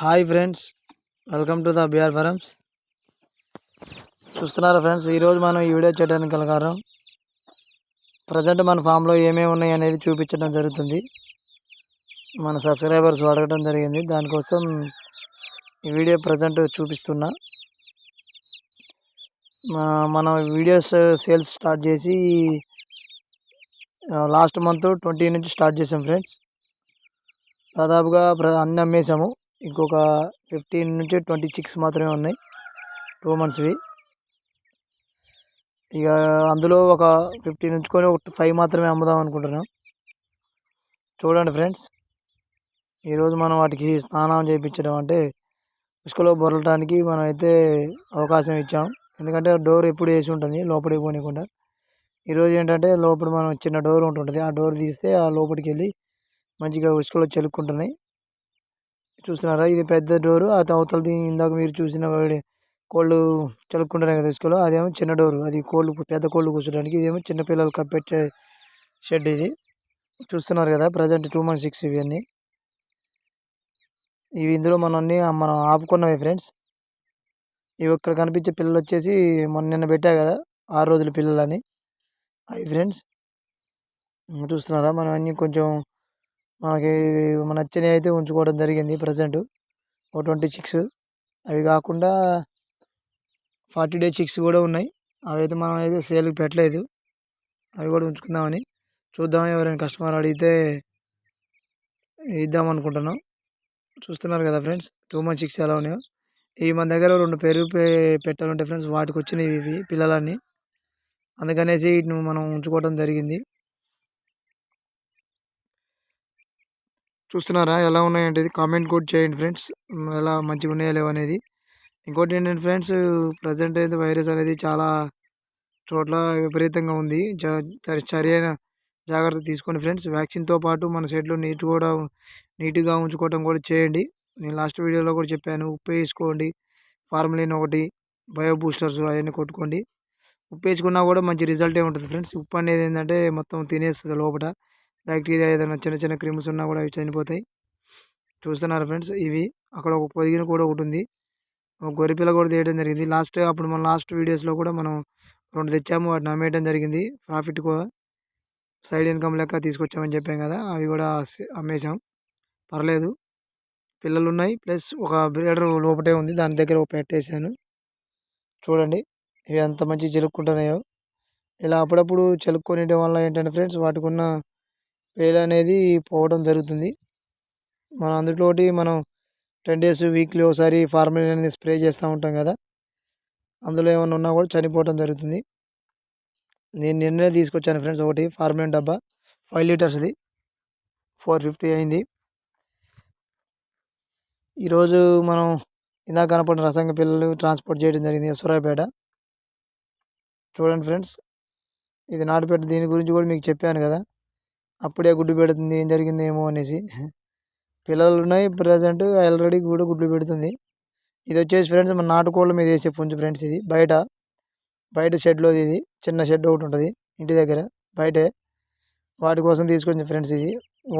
Hi friends welcome to the BR farms. చూస్తున్నారా friends ఈరోజు మనం ఈ వీడియో చేయడానికి గల కారణం ప్రజెంట్ మన ఫామ్లో ఏమేమి ఉన్నాయి అనేది చూపించడం జరుగుతుంది. మన సబ్స్క్రైబర్స్ అడగడం జరిగింది. దానికోసం ఈ వీడియో ప్రజెంట్ చూపిస్తున్నా. మనం వీడియోస్ సేల్స్ స్టార్ట్ చేసి లాస్ట్ మంత్ ట్వంటీ నుంచి స్టార్ట్ చేసాం ఫ్రెండ్స్. దాదాపుగా అన్నీ అమ్మేసాము. ఇంకొక ఫిఫ్టీన్ నుంచి ట్వంటీ చిక్స్ మాత్రమే ఉన్నాయి. టూ మంత్స్వి. ఇక అందులో ఒక ఫిఫ్టీన్ ఉంచుకొని ఒక ఫైవ్ మాత్రమే అమ్ముదాం అనుకుంటున్నాం. చూడండి ఫ్రెండ్స్. ఈరోజు మనం వాటికి స్నానం చేయించడం అంటే ఇసుకలో బొరలటానికి మనం అయితే అవకాశం ఇచ్చాం. ఎందుకంటే డోర్ ఎప్పుడు వేసి ఉంటుంది లోపలికి పోనీయకుండా. ఈరోజు ఏంటంటే లోపల మనం చిన్న డోర్ ఉంటుంటుంది. ఆ డోర్ తీస్తే ఆ లోపలికి వెళ్ళి మంచిగా ఉసుకలో చెలుక్కుంటున్నాయి. చూస్తున్నారా ఇది పెద్ద డోరు. ఆ అవతలది ఇందాక మీరు చూసిన వాడి కోళ్ళు చెలుక్కుంటున్నాయి కదా ఇసుకలో? అదేమో చిన్న డోరు. అది కోళ్ళు పెద్ద కోళ్ళు కూర్చోడానికి ఇదేమో చిన్నపిల్లలు కప్పెట్టే షెడ్ ఇది. చూస్తున్నారు కదా ప్రజెంట్ టూ మంత్ సిక్స్ ఇవన్నీ. ఇవి ఇందులో మనం అన్ని మనం ఆపుకున్నవి ఫ్రెండ్స్. ఇవి ఇక్కడ కనిపించే పిల్లలు వచ్చేసి మొన్న నిన్న పెట్టా కదా ఆరు రోజుల పిల్లలని. అవి ఫ్రెండ్స్. చూస్తున్నారా? మనం అన్ని కొంచెం మనకి మన నచ్చినవి అయితే ఉంచుకోవడం జరిగింది ప్రజెంట్. ఒక ట్వంటీ చిక్స్. అవి కాకుండా ఫార్టీ డే చిక్స్ కూడా ఉన్నాయి. అవి అయితే మనం అయితే సేల్కి పెట్టలేదు. అవి కూడా ఉంచుకుందామని. చూద్దాం ఎవరైనా కస్టమర్ అడిగితే ఇద్దాం అనుకుంటున్నాం. చూస్తున్నారు కదా ఫ్రెండ్స్ టూ మంత్ చిక్స్ ఎలా ఉన్నాయో. ఈ మన దగ్గర రెండు పెరుగు పెట్టాలంటే ఫ్రెండ్స్ వాటికి వచ్చినవి ఇవి పిల్లలన్నీ. అందుకనేసి వీటిని మనం ఉంచుకోవడం జరిగింది. చూస్తున్నారా? ఎలా ఉన్నాయంటే ఇది కామెంట్ కూడా చేయండి ఫ్రెండ్స్. ఎలా మంచిగా ఉన్నాయా లేవు అనేది. ఇంకోటి ఏంటంటే ఫ్రెండ్స్ ప్రజెంట్ అయితే వైరస్ అనేది చాలా చోట్ల విపరీతంగా ఉంది. జా- సరి- సరైన జాగ్రత్త తీసుకోండి ఫ్రెండ్స్. వ్యాక్సిన్తో పాటు మన సైడ్లో నీట్ కూడా నీట్గా ఉంచుకోవడం కూడా చేయండి. నేను లాస్ట్ వీడియోలో కూడా చెప్పాను ఉప్పు వేసుకోండి. ఫార్మలిన్ ఒకటి బయో బూస్టర్స్ అవన్నీ కొట్టుకోండి. ఉప్పు వేసుకున్నా కూడా మంచి రిజల్టే ఉంటుంది ఫ్రెండ్స్. ఉప్పు అనేది ఏంటంటే మొత్తం తినేస్తుంది లోపల బ్యాక్టీరియా ఏదైనా చిన్న చిన్న క్రిమ్స్ ఉన్నా కూడా అవి చనిపోతాయి. చూస్తున్నారు ఫ్రెండ్స్ ఇవి. అక్కడ ఒక పొదిగిన కూడా ఒకటి ఉంది. ఒక గొరిపిల్ల కూడా తీయడం జరిగింది. లాస్ట్ అప్పుడు మన లాస్ట్ వీడియోస్లో కూడా మనం రెండు తెచ్చాము. వాటిని అమ్మేయడం జరిగింది. ప్రాఫిట్ కూడా సైడ్ ఇన్కమ్ లెక్క తీసుకొచ్చామని చెప్పాం కదా. అవి కూడా అమ్మేశాం. పర్లేదు. పిల్లలు ఉన్నాయి. ప్లస్ ఒక బ్రీడర్ లోపటే ఉంది. దాని దగ్గర ఒక పెట్టేశాను చూడండి. ఇవి ఎంత మంచి చెలుక్కుంటున్నాయో. ఇలా అప్పుడప్పుడు చెలుక్కొనియడం వల్ల ఏంటంటే ఫ్రెండ్స్ వాటికి ఉన్న పేలు అనేది పోవడం జరుగుతుంది. మనం అందులోటి మనం టెన్ డేస్ వీక్లీ ఒకసారి ఫార్మలిన్ అనేది స్ప్రే చేస్తూ ఉంటాం కదా. అందులో ఏమైనా ఉన్నా కూడా చనిపోవడం జరుగుతుంది. నేను నిన్నే తీసుకొచ్చాను ఫ్రెండ్స్ ఒకటి ఫార్మలిన్ డబ్బా ఫైవ్ లీటర్స్ది ఫోర్ ఫిఫ్టీ అయింది. ఈరోజు మనం ఇందాక కనపడిన రసంగ పిల్లలు ట్రాన్స్పోర్ట్ చేయడం జరిగింది సూరాయపేట. చూడండి ఫ్రెండ్స్ ఇది నాటుపేట దీని గురించి కూడా మీకు చెప్పాను కదా. అప్పుడే గుడ్డు పెడుతుంది ఏం జరిగింది ఏమో అనేసి. పిల్లలు ఉన్నాయి ప్రజెంట్ ఆల్రెడీ కూడా గుడ్లు పెడుతుంది. ఇది వచ్చేసి ఫ్రెండ్స్ మన నాటుకోళ్ళ మీద వేసే పుంజు ఫ్రెండ్స్ ఇది. బయట బయట షెడ్లో ఇది చిన్న షెడ్ ఒకటి ఉంటుంది ఇంటి దగ్గర బయటే. వాటి కోసం తీసుకొచ్చిన ఫ్రెండ్స్ ఇది.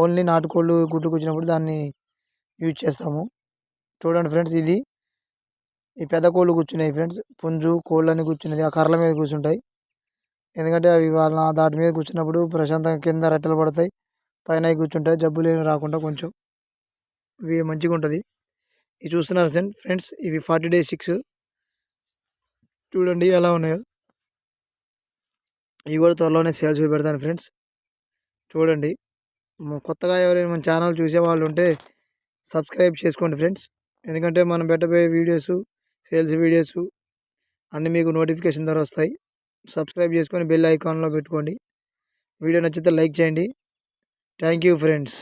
ఓన్లీ నాటుకోళ్ళు గుడ్లు కూర్చున్నప్పుడు దాన్ని యూజ్ చేస్తాము. చూడండి ఫ్రెండ్స్ ఇది. ఈ పెద్ద కోళ్ళు కూర్చున్నాయి ఫ్రెండ్స్. పుంజు కోళ్ళని కూర్చున్నది. ఆ కర్రల మీద కూర్చుంటాయి. ఎందుకంటే అవి వాళ్ళ దాటి మీద కూర్చున్నప్పుడు ప్రశాంతంగా కింద రెట్టెలు పడతాయి. పైన కూర్చుంటాయి జబ్బులు ఏమి రాకుండా కొంచెం ఇవి మంచిగా ఉంటుంది. ఇవి చూస్తున్నారు ఫ్రెండ్ ఫ్రెండ్స్ ఇవి ఫార్టీ డేస్ సిక్స్. చూడండి ఎలా ఉన్నాయో. ఇవి కూడా త్వరలోనే సేల్స్ పెడతాను ఫ్రెండ్స్. చూడండి. కొత్తగా ఎవరైనా మన ఛానల్ చూసే వాళ్ళు ఉంటే సబ్స్క్రైబ్ చేసుకోండి ఫ్రెండ్స్. ఎందుకంటే మనం పెట్టబోయే వీడియోస్ సేల్స్ వీడియోస్ అన్నీ మీకు నోటిఫికేషన్ ద్వారా వస్తాయి. సబ్స్క్రైబ్ చేసుకొని బెల్ ఐకాన్లో పెట్టుకోండి. వీడియో నచ్చితే లైక్ చేయండి. Thank you friends.